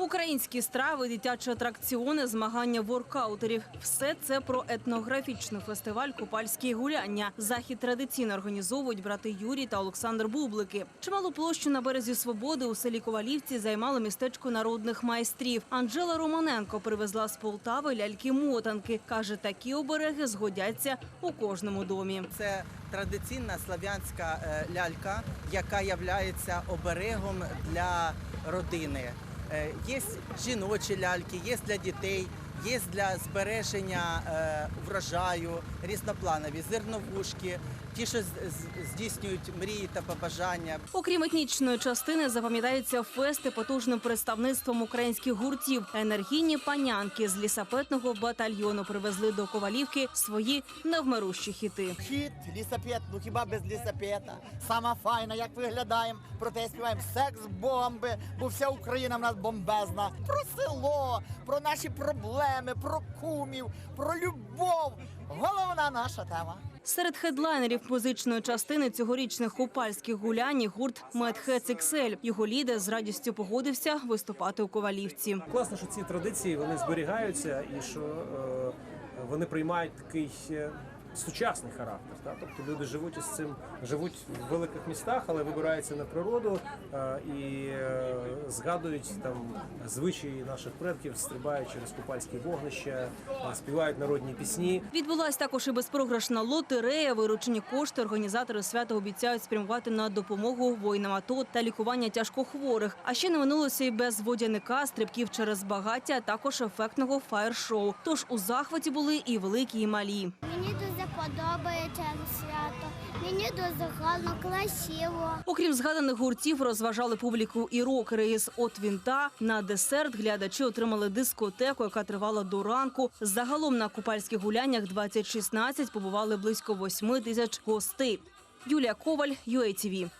Українські страви, дитячі атракціони, змагання воркаутерів – все це про етнографічний фестиваль «Купальські гуляння». Захід традиційно організовують брати Юрій та Олександр Бублики. Чималу площу на березі Свободи у селі Ковалівці займало містечко народних майстрів. Анжела Романенко привезла з Полтави ляльки-мотанки. Каже, такі обереги згодяться у кожному домі. Це традиційна слав'янська е, лялька, яка є оберегом для родини. Е, Є жіночі ляльки, є для дітей, є для збереження е, врожаю, різнопланові, зерновушки, ті, що здійснюють мрії та побажання. Окрім етнічної частини, запам'ятаються фести потужним представництвом українських гуртів. Енергійні панянки з лісапетного батальйону привезли до Ковалівки свої невмирущі хіти. Хіт, лісапет, ну хіба без лісапета? Сама файна, як виглядаємо, проте співаємо секс-бомби, бо вся Україна в нас бомбезна. Про село, про наші проблеми, про кумів, про любов. Головна наша тема. Серед хедлайнерів музичної частини цьогорічних упальських гулянь гурт Медхец XL. Його лідер з радістю погодився виступати у Ковалівці. Класно, що ці традиції вони зберігаються і що е, вони приймають такий е, сучасний характер. Та? Тобто люди живуть із цим, живуть в великих містах, але вибираються на природу е, і е, згадують там звичаї наших предків, стрибають через купальські вогнища, е, співають народні пісні. Відбулась також і безпрограшна лотерея. Виручені кошти організатори свята обіцяють спрямувати на допомогу воїнам АТО та лікування тяжкохворих. А ще не минулося і без водяника, стрибків через багаття, а також ефектного фаєр-шоу. Тож у захваті були і великі, і малі. Мені дуже подобається свято. Мені дуже гарно, красиво. Окрім згаданих гуртів, розважали публіку і рокери із от вінта. На десерт глядачі отримали дискотеку, яка тривала до ранку. Загалом на купальських гуляннях 2016 побували близько 8 тисяч гостей. Юлія Коваль, UATV.